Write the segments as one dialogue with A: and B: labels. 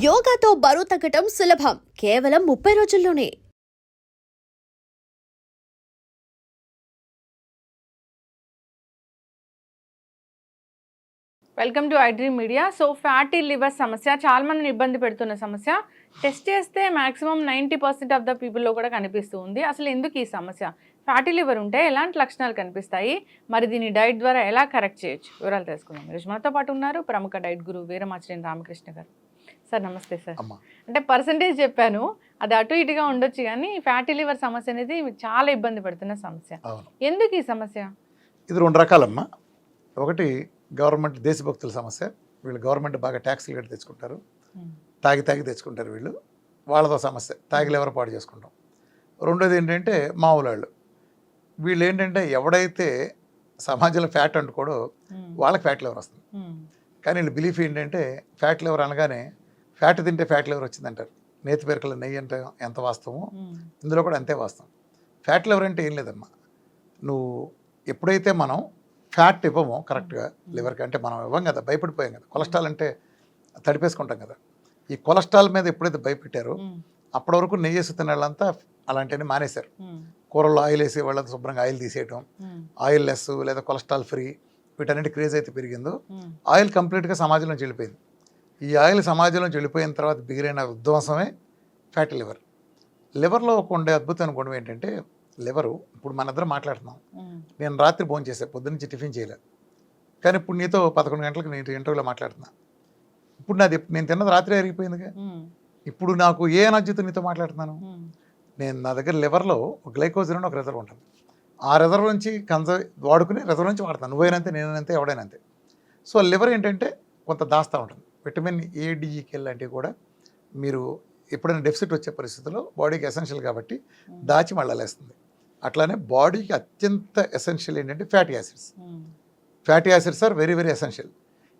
A: యోగాతో బరువు తగ్గటం సులభం. కేవలం ముప్పై రోజుల్లోనే.
B: Welcome to iDream media. So fatty liver సమస్య చాలా మందిని ఇబ్బంది పెడుతున్న సమస్య. టెస్ట్ చేస్తే maximum ninety percent of the పీపుల్లో కూడా కనిపిస్తూ ఉంది. అసలు ఎందుకు ఈ సమస్య? ఫ్యాటీ లివర్ ఉంటే ఎలాంటి లక్షణాలు కనిపిస్తాయి? మరి దీన్ని డైట్ ద్వారా ఎలా కరెక్ట్ చేయొచ్చు? వివరాలు తెలుసుకుందాం. ఈరోజు మనతో పాటు ఉన్నారు ప్రముఖ డైట్ గురువు వీరమాచరేని రామకృష్ణ గారు. సార్ నమస్తే సార్. అంటే పర్సంటేజ్ చెప్పాను అది అటు ఇటుగా ఉండొచ్చు కానీ ఫ్యాటీ లివర్ సమస్య అనేది చాలా ఇబ్బంది పడుతున్న సమస్య. ఎందుకు ఈ సమస్య?
C: ఇది రెండు రకాలమ్మా. ఒకటి గవర్నమెంట్ దేశభక్తుల సమస్య. వీళ్ళు గవర్నమెంట్ బాగా ట్యాక్సీలు కట్టి తెచ్చుకుంటారు. తాగి తాగి తెచ్చుకుంటారు వీళ్ళు. వాళ్ళతో సమస్య. తాగి ఎవరు పాడు చేసుకుంటాం. రెండోది ఏంటంటే మామూలు వాళ్ళు వీళ్ళు ఏంటంటే ఎవడైతే సమాజంలో ఫ్యాట్ అంటుకోడో వాళ్ళకి ఫ్యాట్ లివర్ వస్తుంది. కానీ వీళ్ళు బిలీఫ్ ఏంటంటే ఫ్యాట్ లివర్ అనగానే ఫ్యాట్ తింటే ఫ్యాట్ లివర్ వచ్చిందంటారు. నేతి పేరుకల నెయ్యి అంటే ఎంత వాస్తవమో? ఇందులో కూడా అంతే వాస్తవం. ఫ్యాట్ లివర్ అంటే ఏం లేదమ్మా. నువ్వు ఎప్పుడైతే మనం ఫ్యాట్ ఇవ్వమో కరెక్ట్గా లివర్కి అంటే మనం ఇవ్వం కదా భయపడిపోయాం కదా. కొలెస్ట్రాల్ అంటే తడిపేసుకుంటాం కదా. ఈ కొలెస్ట్రాల్ మీద ఎప్పుడైతే భయపెట్టారో అప్పటి వరకు నెయ్యి వేసి తినే వాళ్ళంతా అలాంటివన్నీ మానేశారు. కూరల్లో ఆయిల్ వేసే వాళ్ళంతా శుభ్రంగా ఆయిల్ తీసేయటం ఆయిల్ లెస్ లేదా కొలెస్ట్రాల్ ఫ్రీ వీటన్నిటి క్రేజ్ అయితే పెరిగిందో ఆయిల్ కంప్లీట్గా సమాజంలోంచి వెళ్ళిపోయింది. ఈ ఆయిల్ సమాజంలోంచి వెళ్ళిపోయిన తర్వాత బిగిరైన విధ్వంసమే ఫ్యాటీ లివర్. లివర్లో ఒక ఉండే అద్భుతమైన గుణం ఏంటంటే లివరు ఇప్పుడు మన ఇద్దరం మాట్లాడుతున్నాం. నేను రాత్రి భోజనం చేశాను పొద్దున్నుంచి టిఫిన్ చేయలేదు కానీ ఇప్పుడు నీతో పదకొండు గంటలకు నేను ఇంటర్వ్యూలో మాట్లాడుతున్నా. ఇప్పుడు నాది నేను తిన్నది రాత్రి అరిగిపోయిందిగా. ఇప్పుడు నాకు ఏ ఎనర్జీతో నీతో మాట్లాడుతున్నాను? నేను నా దగ్గర లివర్లో గ్లైకోజన్ అని ఒక రిజర్వ్ ఉంటుంది. ఆ రిజర్వ్ నుంచి కన్సర్వ్ వాడుకుని రిజర్వ్ నుంచి వాడతాను. నువ్వైనంతే నేనంతే ఎవడైనంతే సో లివర్ ఏంటంటే కొంత దాస్తూ ఉంటుంది. విటమిన్ ఏ డిఈకి లాంటివి కూడా మీరు ఎప్పుడైనా డెఫిసిట్ వచ్చే పరిస్థితుల్లో బాడీకి ఎసెన్షియల్ కాబట్టి దాచి మళ్ళలేస్తుంది అట్లానే బాడీకి అత్యంత ఎసెన్షియల్ ఏంటంటే fatty acids. Fatty acids are very very essential.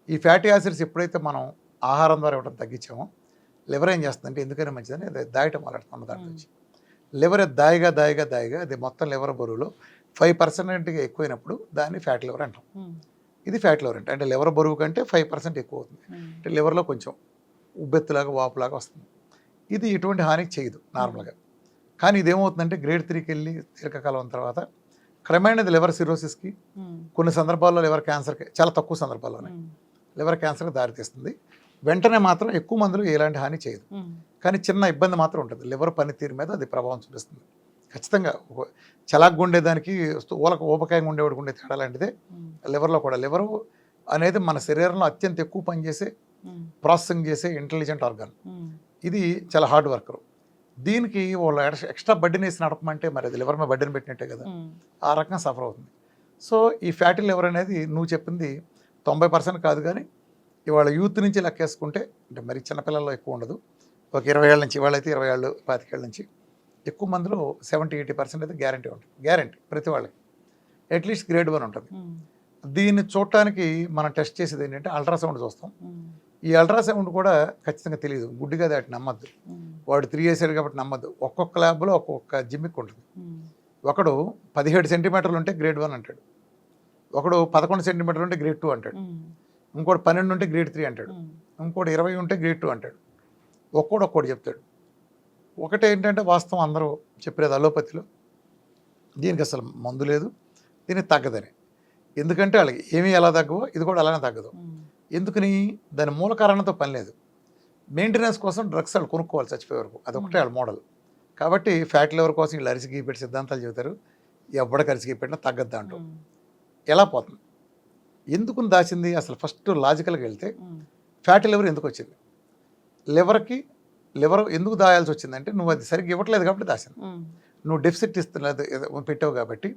C: ఈ ఫ్యాటీ యాసిడ్స్ ఎప్పుడైతే మనం ఆహారం ద్వారా ఇవ్వడం తగ్గించామో లివర్ ఏం చేస్తుందంటే ఎందుకైనా మంచిదని అది దాయటం మొదలెడుతుంది దాంట్లో నుంచి లివర్ దాయిగా దాయిగా దాయిగా అది మొత్తం లివర్ బరువులో ఫైవ్ పర్సెంట్గా ఎక్కువైనప్పుడు దాన్ని ఫ్యాట్ లివర్ అంటాం. ఇది ఫ్యాట్ లివర్ అంటే అంటే లివర్ బరువు కంటే ఫైవ్ పర్సెంట్ ఎక్కువ అవుతుంది. అంటే లివర్లో కొంచెం ఉబ్బెత్తులాగా వాపులాగా వస్తుంది. ఇది ఎటువంటి హాని చేయదు నార్మల్గా కానీ ఇదేమవుతుందంటే గ్రేడ్ త్రీకి వెళ్ళి దీర్ఘకాలం తర్వాత క్రమేణా ఇది లివర్ సిరోసిస్కి కొన్ని సందర్భాల్లో లివర్ క్యాన్సర్కి చాలా తక్కువ సందర్భాల్లోనే లివర్ క్యాన్సర్కి దారితీస్తుంది. వెంటనే మాత్రం ఎక్కువ మందులు ఎలాంటి హాని చేయదు. కానీ చిన్న ఇబ్బంది మాత్రం ఉంటుంది. లివర్ పనితీరు మీద అది ప్రభావం చూపిస్తుంది. ఖచ్చితంగా చలాగ్గా ఉండేదానికి ఊలక ఊపకాయంగా ఉండేవాడికి ఉండే తేడా లాంటిదే. లివర్లో కూడా లివర్ అనేది మన శరీరంలో అత్యంత ఎక్కువ పనిచేసే ప్రాసెసింగ్ చేసే ఇంటెలిజెంట్ ఆర్గాన్. ఇది చాలా హార్డ్ వర్కర్. దీనికి వాళ్ళు ఎక్స్- ఎక్స్ట్రా బడ్డీని వేసి నడపమంటే మరి అది లివర్ మీద బడ్డీని పెట్టినట్టే కదా. ఆ రకంగా సఫర్ అవుతుంది. సో ఈ ఫ్యాటీ లివర్ అనేది నువ్వు చెప్పింది తొంభై పర్సెంట్ కాదు కానీ ఇవాళ యూత్ నుంచి లెక్కేసుకుంటే అంటే మరి చిన్నపిల్లల్లో ఎక్కువ ఉండదు. ఒక ఇరవై ఏళ్ళ నుంచి ఇవాళ అయితే ఇరవై ఏళ్ళు పాతికేళ్ళ నుంచి. ఎక్కువ మందిలో సెవెంటీ ఎయిటీ పర్సెంట్ అయితే గ్యారంటీ ఉంటుంది. గ్యారంటీ ప్రతి వాళ్ళకి. అట్లీస్ట్ గ్రేడ్ వన్ ఉంటుంది. దీన్ని చూడటానికి మనం టెస్ట్ చేసేది ఏంటంటే అల్ట్రాసౌండ్ చూస్తాం. ఈ అల్ట్రాసౌండ్ కూడా ఖచ్చితంగా తెలియదు. గుడ్డిగా దాటి నమ్మద్దు. వాడు త్రీ వేసాడు కాబట్టి నమ్మద్దు. ఒక్కొక్క ల్యాబ్లో ఒక్కొక్క జిమ్మిక్ ఉంటుంది. ఒకడు పదిహేడు సెంటీమీటర్లు ఉంటే గ్రేడ్ వన్ అంటాడు. ఒకడు పదకొండు సెంటీమీటర్లు ఉంటే గ్రేడ్ టూ అంటాడు. ఇంకోటి పన్నెండు ఉంటే గ్రేడ్ త్రీ అంటాడు. ఇంకోటి ఇరవై ఉంటే గ్రేడ్ టూ అంటాడు. ఒక్కోడు ఒక్కోటి చెప్తాడు. ఒకటి ఏంటంటే వాస్తవం అందరూ చెప్పేది అలోపతిలో. దీనికి అసలు మందు లేదు దీనికి తగ్గదని. ఎందుకంటే వాళ్ళకి ఏమీ ఎలా తగ్గవో ఇది కూడా అలానే తగ్గదు. ఎందుకని? దాని మూల కారణంతో పని లేదు. మెయింటెనెన్స్ కోసం డ్రగ్స్ వాళ్ళు కొనుక్కోవాలి చచ్చిపోయే వరకు. అదొకటే వాళ్ళ మోడల్. కాబట్టి ఫ్యాట్ లివర్ కోసం వీళ్ళు అరిసి గీపెట్టి సిద్ధాంతాలు చెబుతారు. ఎవడ అరిసి గీపెట్టినా తగ్గద్దు అంటూ. ఎలా పోతుంది? ఎందుకు దాచింది? అసలు ఫస్ట్ లాజికల్గా వెళ్తే ఫ్యాటీ లివర్ ఎందుకు వచ్చింది? లివర్కి లివర్ ఎందుకు దాయాల్సి వచ్చిందంటే నువ్వు అది సరిగ్గా ఇవ్వట్లేదు కాబట్టి దాచింది. నువ్వు డెఫిసిట్ ఇస్తున్నది పెట్టావు కాబట్టి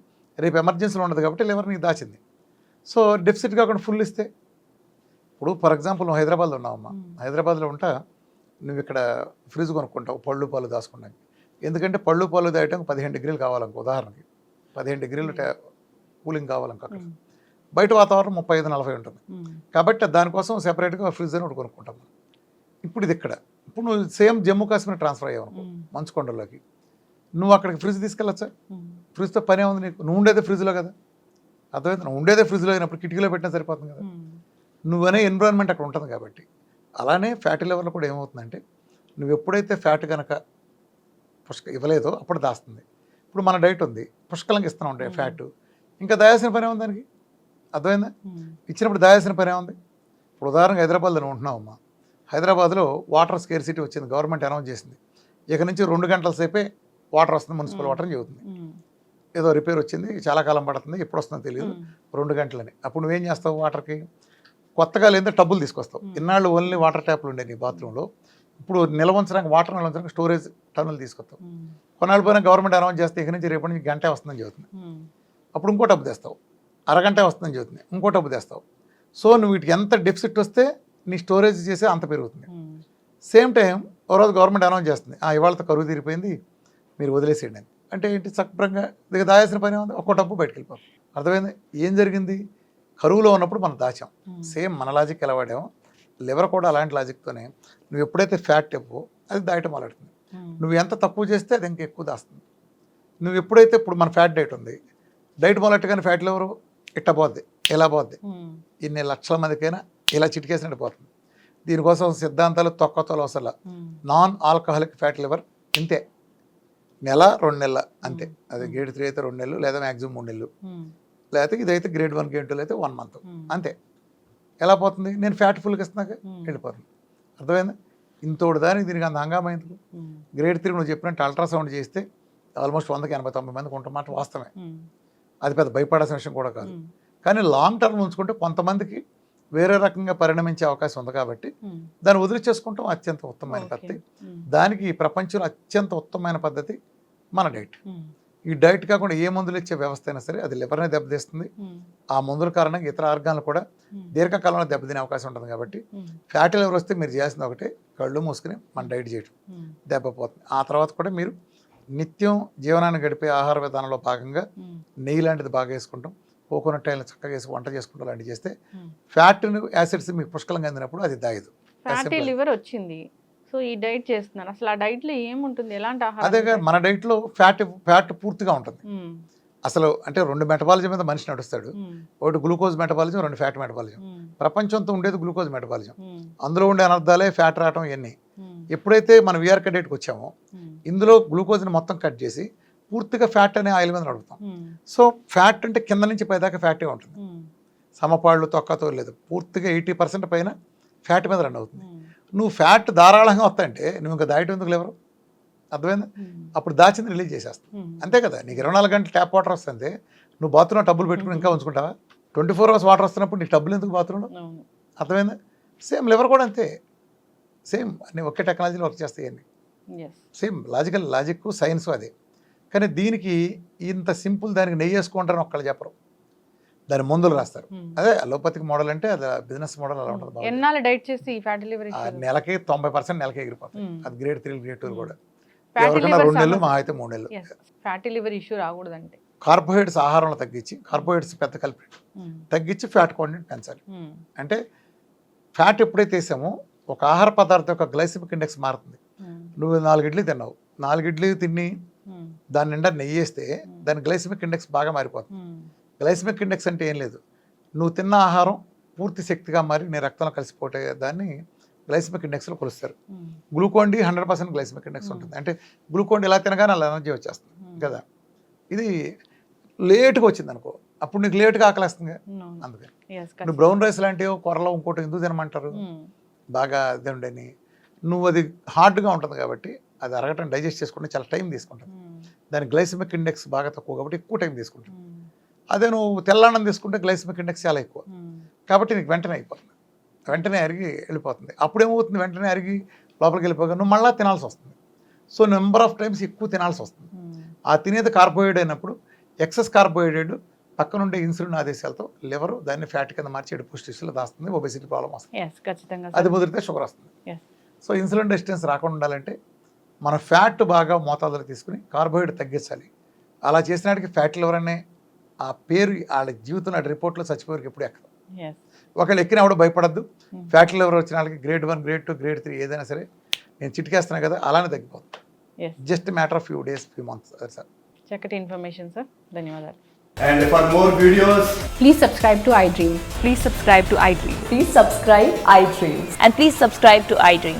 C: రేపు ఎమర్జెన్సీలో ఉండదు కాబట్టి లివర్ నీకు దాచింది. సో డెఫిసిట్ కాకుండా ఫుల్ ఇస్తే ఇప్పుడు ఫర్ ఎగ్జాంపుల్ నువ్వు హైదరాబాద్లో ఉన్నావమ్మా. హైదరాబాద్లో ఉంటా నువ్వు ఇక్కడ ఫ్రిడ్జ్ కొనుక్కుంటావు పళ్ళు పాలు దాచుకోవడానికి ఎందుకంటే పళ్ళు పాలు దాయటం పదిహేను డిగ్రీలు కావాలనుకో ఉదాహరణకి. పదిహేను డిగ్రీలు కూలింగ్ కావాలనుకో అక్కడ. బయట వాతావరణం ముప్పై ఐదు నలభై ఉంటుంది. కాబట్టి దానికోసం సెపరేట్గా ఫ్రిడ్జ్ అని ఒకటి కొనుక్కుంటాం ఇప్పుడు ఇది ఇక్కడ. ఇప్పుడు నువ్వు సేమ్ జమ్మూ కాశ్మీర్ ట్రాన్స్ఫర్ అయ్యావు మంచుకొండలోకి. నువ్వు అక్కడికి ఫ్రిడ్జ్ తీసుకెళ్ళొచ్చా? ఫ్రిడ్జ్తో పనే ఉంది నీకు. నువ్వు ఉండేదే ఫ్రిడ్జ్లో కదా? అర్థమైంది? నువ్వు ఉండేదే ఫ్రిడ్జ్లో అయినప్పుడు కిటికీలో పెట్టినా సరిపోతుంది కదా? నువ్వనే ఎన్విరాన్మెంట్ అక్కడ ఉంటుంది కాబట్టి. అలానే ఫ్యాటీ లెవెల్లో కూడా ఏమవుతుందంటే నువ్వు ఎప్పుడైతే ఫ్యాట్ కనుక పుష్క ఇవ్వలేదో అప్పుడు దాస్తుంది. ఇప్పుడు మన డైట్ ఉంది పుష్కలంగా ఇస్తూనే ఉంటాయి. ఫ్యాట్. ఇంకా దాయాల్సిన పని ఉంది దానికి? అర్థమైందా? ఇచ్చినప్పుడు దాయాల్సిన పని ఉంది ఇప్పుడు ఉదాహరణగా హైదరాబాద్లో నువ్వు ఉంటున్నావమ్మా. హైదరాబాద్లో వాటర్ స్కేర్సిటీ వచ్చింది. గవర్నమెంట్ అనౌన్స్ చేసింది. ఇక నుంచి రెండు గంటల సేపే వాటర్ వస్తుంది మున్సిపల్. వాటర్ అని చెబుతుంది ఏదో రిపేర్ వచ్చింది చాలా కాలం పడుతుంది ఎప్పుడు వస్తుందో తెలియదు రెండు గంటలని. అప్పుడు నువ్వేం చేస్తావు వాటర్కి? కొత్తగా లేదా టబ్బులు తీసుకొస్తావు. ఇన్నాళ్ళు ఓన్లీ వాటర్ ట్యాప్లు ఉండే నీ బాత్రూంలో. ఇప్పుడు నిల్వ ఉంచడానికి వాటర్ నిల్వ ఉంచడానికి స్టోరేజ్ టన్నులు తీసుకొస్తావు. కొన్నాళ్ళు పోయినా గవర్నమెంట్ అనౌన్స్ చేస్తే ఇక నుంచి రేపటి నుంచి గంటే వస్తుందని చెబుతుంది. అప్పుడు ఇంకో టబ్బు తెస్తావు. అరగంట వస్తుందని చెబుతుంది. ఇంకో టబ్బు తెస్తావు. సో నువ్వు వీటికి ఎంత డెఫిసిట్ వస్తే నీ స్టోరేజ్ చేసే అంత పెరుగుతుంది. సేమ్ టైం ఓ రోజు గవర్నమెంట్ అనౌన్స్ చేస్తుంది ఆ ఇవాళతో కరువు తీరిపోయింది మీరు వదిలేసేయండి అని. అంటే ఏంటి సక్రంగా దిగ దాయాల్సిన పని ఉంది ఒక్కో డబ్బు బయటకు వెళ్ళిపోతుంది అర్థమైంది? ఏం జరిగింది? కరువులో ఉన్నప్పుడు మనం దాచాం. సేమ్ మన లాజిక్ ఎలా వాడామో లివర్ కూడా అలాంటి లాజిక్తోనే నువ్వు ఎప్పుడైతే ఫ్యాట్ ఇవ్వో అది దాయటం మొదలెడుతుంది. నువ్వు ఎంత తక్కువ చేస్తే అది ఇంకా ఎక్కువ దాస్తుంది. నువ్వు ఎప్పుడైతే ఇప్పుడు మన ఫ్యాట్ డైట్ ఉంది డైట్ మొదలెట్టగానే ఫ్యాట్ లివర్ ఇట్ట పోద్ది? ఇలా పోద్ది ఇన్ని లక్షల మందికైనా ఇలా చిటికేసినట్టు పోతుంది దీనికోసం సిద్ధాంతాలు తొక్కతోలు అసలు నాన్ ఆల్కహాలిక్ ఫ్యాట్ లివర్ ఇంతే. నెల రెండు నెలల అంతే. అది గ్రేడ్ త్రీ అయితే రెండు నెలలు లేదా మ్యాక్సిమం మూడు నెలలు. లేకపోతే ఇదైతే గ్రేడ్ వన్ గ్రేడ్ టూ అయితే వన్ మంత్. అంతే. ఎలా పోతుంది? నేను ఫ్యాట్ ఫుల్గా ఇస్తున్నాక వెళ్ళిపోతుంది. అర్థమైందా? ఇంతోడు దానికి దీనికి అంత హంగామా ఎందుకు? గ్రేడ్ త్రీ నువ్వు చెప్పినట్టు అల్ట్రాసౌండ్ చేస్తే ఆల్మోస్ట్ వందకి ఎనభై తొంభై మందికి ఉంటామాట వాస్తవమే. అది పెద్ద భయపడాల్సిన విషయం కూడా కాదు. కానీ లాంగ్ టర్మ్ ఉంచుకుంటే కొంతమందికి వేరే రకంగా పరిణమించే అవకాశం ఉంది కాబట్టి దాన్ని వదిలిచేసుకుంటాం అత్యంత ఉత్తమమైన పద్ధతి. దానికి ఈ ప్రపంచంలో అత్యంత ఉత్తమమైన పద్ధతి మన డైట్. ఈ డైట్ కాకుండా ఏ మందులు ఇచ్చే వ్యవస్థ అయినా సరే అది లివర్ని దెబ్బతీస్తుంది. ఆ మందుల కారణంగా ఇతర ఆర్గాన్లు కూడా దీర్ఘకాలంలో దెబ్బతినే అవకాశం ఉంటుంది కాబట్టి ఫ్యాటీ లివర్ వస్తే మీరు చేయాల్సింది ఒకటే కళ్ళు మూసుకుని మన డైట్ చేయడం దెబ్బపోతుంది ఆ తర్వాత కూడా మీరు నిత్యం జీవనాన్ని గడిపే ఆహార విధానంలో భాగంగా నెయ్యి లాంటిది బాగా వేసుకుంటాం. కోకోనట్ ఆయిల్ చక్కగా వేసి వంట చేసుకుంటాం లాంటివి చేస్తే ఫ్యాట్ యాసిడ్స్ మీకు పుష్కలంగా అందినప్పుడు అది దాగదు
B: ఫ్యాటీ లివర్ వచ్చింది. సో ఈ డైట్ చేస్తున్నారు అసలు ఆ డైట్లో ఏముంటుంది? ఎలాంటి ఆహారం ఉంటాయి?
C: మన డైట్లో ఫ్యాట్ ఫ్యాట్ పూర్తిగా ఉంటుంది. అసలు అంటే రెండు మెటబాలజీ మీద మనిషి నడుస్తాడు. ఒకటి గ్లూకోజ్ మెటబాలిజం రెండు ఫ్యాట్ మెటబాలిజం. ప్రపంచంతో ఉండేది గ్లూకోజ్ మెటబాలిజం. అందులో ఉండే అనర్థాలే ఫ్యాట్ రావటం ఇవన్నీ. ఎప్పుడైతే మనం విఆర్క డేట్కి వచ్చామో ఇందులో గ్లూకోజ్ని మొత్తం కట్ చేసి పూర్తిగా ఫ్యాట్ అనే ఆయిల్ మీద నడుపుతాం.
B: ఉమ్,
C: సో ఫ్యాట్ అంటే కింద నుంచి పైదాకా ఫ్యాటే ఉంటుంది.
B: ఉమ్,
C: సమపాళ్ళు తొక్కతో లేదు. పూర్తిగా ఎయిటీ పర్సెంట్ పైన ఫ్యాట్ మీద రన్ అవుతుంది.
B: ఉమ్,
C: నువ్వు ఫ్యాట్ ధారాళంగా వస్తాయంటే నువ్వు ఇంకా డైట్ ఎందుకు లేవరు? అర్థమైందా? అప్పుడు దాచింది రిలీజ్ చేసేస్తావు అంతే కదా? నీకు ఇరవై నాలుగు గంటలు ట్యాప్ వాటర్ వస్తుంది నువ్వు బాత్రూంలో టబ్బులు పెట్టుకుని ఇంకా ఉంచుకుంటావా? ట్వంటీ ఫోర్ అవర్స్ వాటర్ వస్తున్నప్పుడు నీకు టబ్బులు ఎందుకు బాత్రూంలో
B: అవును.
C: అర్థమైందా? సేమ్ లివర్ కూడా అంతే. సేమ్ అన్ని ఒకే టెక్నాలజీలో వర్క్ చేస్తాయి అన్ని. సేమ్ లాజికల్ లాజిక్ సైన్స్ అదే. కానీ దీనికి ఇంత సింపుల్ దానికి నెయ్యి వేసుకుంటారని ఒక్కళ్ళు చెప్పరు. దాని మందులు రాస్తారు. అదే అలోపతిక్ మోడల్ అంటే అది బిజినెస్ మోడల్ అలా ఉంటుంది.
B: ఎన్నాళ్ళు డైట్ చేసి ఫ్యాటీ లివర్
C: నెలకి తొంభై పర్సెంట్ నెలకి ఎగిరిపోతాయి.
B: మ్మ్.
C: అది గ్రేడ్ త్రీ గ్రేడ్ టూ కూడా.
B: ఫ్యాటీ
C: ఎవరికైనా
B: లివర్
C: రెండు నెలలు మా అయితే మూడు నెలలు.
B: ఫ్యాటీ లివర్ ఇష్యూ రాకూడదంటే
C: కార్బోహైడ్రేట్స్ ఆహారంలో తగ్గించి కార్బోహైడ్రేట్స్ పెద్ద కలిపి తగ్గించి ఫ్యాట్ క్వాంటిటీ పెంచాలి. అంటే ఫ్యాట్ ఎప్పుడైతే వేసామో ఒక ఆహార పదార్థం యొక్క గ్లైసిమిక్ ఇండెక్స్ మారుతుంది. నువ్వు నాలుగు ఇడ్లీ తిన్నావు. నాలుగు ఇడ్లీ తిని దాని నిండా నెయ్యి వేస్తే దాని గ్లైసిమిక్ ఇండెక్స్ బాగా మారిపోతుంది. గ్లైసిమిక్ ఇండెక్స్ అంటే ఏం లేదు. నువ్వు తిన్న ఆహారం పూర్తి శక్తిగా మారి నీ రక్తంలో కలిసిపోతే దాన్ని గ్లైసిమిక్ ఇండెక్స్లో కొలుస్తారు.
B: ఉమ్,
C: Glucon D hundred percent glycemic index ఉంటుంది. అంటే గ్లూకోన్ డి ఎలా తినగానే అలా ఎనర్జీ వచ్చేస్తుంది. కదా? ఇది లేట్గా వచ్చింది అనుకో. అప్పుడు నీకు లేట్గా ఆకలేస్తుంది. అందుకని నువ్వు. బ్రౌన్ రైస్ లాంటివి కూరలో ఇంకోటి ఎందుకు తినమంటారు? బాగా తిండని నువ్వు అది హార్డ్గా ఉంటుంది కాబట్టి అది అరగటం డైజెస్ట్ చేసుకుంటే చాలా టైం తీసుకుంటుంది. దాని గ్లైసిమిక్ ఇండెక్స్ బాగా తక్కువ కాబట్టి ఎక్కువ టైం తీసుకుంటుంది అదే నువ్వు తెల్లన్నం తీసుకుంటే గ్లైసిమిక్ ఇండెక్స్ చాలా ఎక్కువ. కాబట్టి నీకు వెంటనే అయిపోతుంది. వెంటనే అరిగి వెళ్ళిపోతుంది. అప్పుడు ఏమవుతుంది వెంటనే అరిగి లోపలికి వెళ్ళిపోగా నువ్వు మళ్ళీ తినాల్సి వస్తుంది. సో నెంబర్ ఆఫ్ టైమ్స్ ఎక్కువ తినాల్సి వస్తుంది. ఆ తినేది కార్బోహైడ్రేట్ అయినప్పుడు ఎక్సెస్ కార్బోహైడ్రేట్ పక్కనుండే ఇన్సులిన్ ఆదేశాలతో లివర్ దాన్ని ఫ్యాట్ కింద మార్చి ఎడు పుష్టిలో దాస్తుంది ఒబెసిటీ ప్రాబ్లం వస్తుంది. అది. ముదిరితే షుగర్ వస్తుంది. సో ఇన్సులిన్ రెసిస్టెన్స్ రాకుండా ఉండాలంటే మన ఫ్యాట్ బాగా మోతాదులో తీసుకుని కార్బోహైడ్రేట్ తగ్గించాలి అలా చేసినాటికి ఫ్యాట్ లివర్ అనే ఆ పేరు వాళ్ళ జీవితంలో రిపోర్ట్లో చచ్చిపోయారికి ఎప్పుడు
B: Yes.
C: ఒకళ్ళు ఎక్కిన కూడా భయపడద్దు
B: Hmm.
C: ఫ్యాట్ లివర్ వచ్చిన వాళ్ళకి grade one grade two grade three ఏదైనా సరే నేను చిటికేస్తున్నా కదా అలానే తగ్గిపోతుంది
B: Yes.
C: Just matter of few days few months అది సార్
B: చక్కటి ఇన్ఫర్మేషన్ సార్ ధన్యవాదాలు
D: And for more videos,
E: Please subscribe to iDream.
F: Please subscribe to iDream.
G: Please subscribe iDreams.
F: And please subscribe to iDream.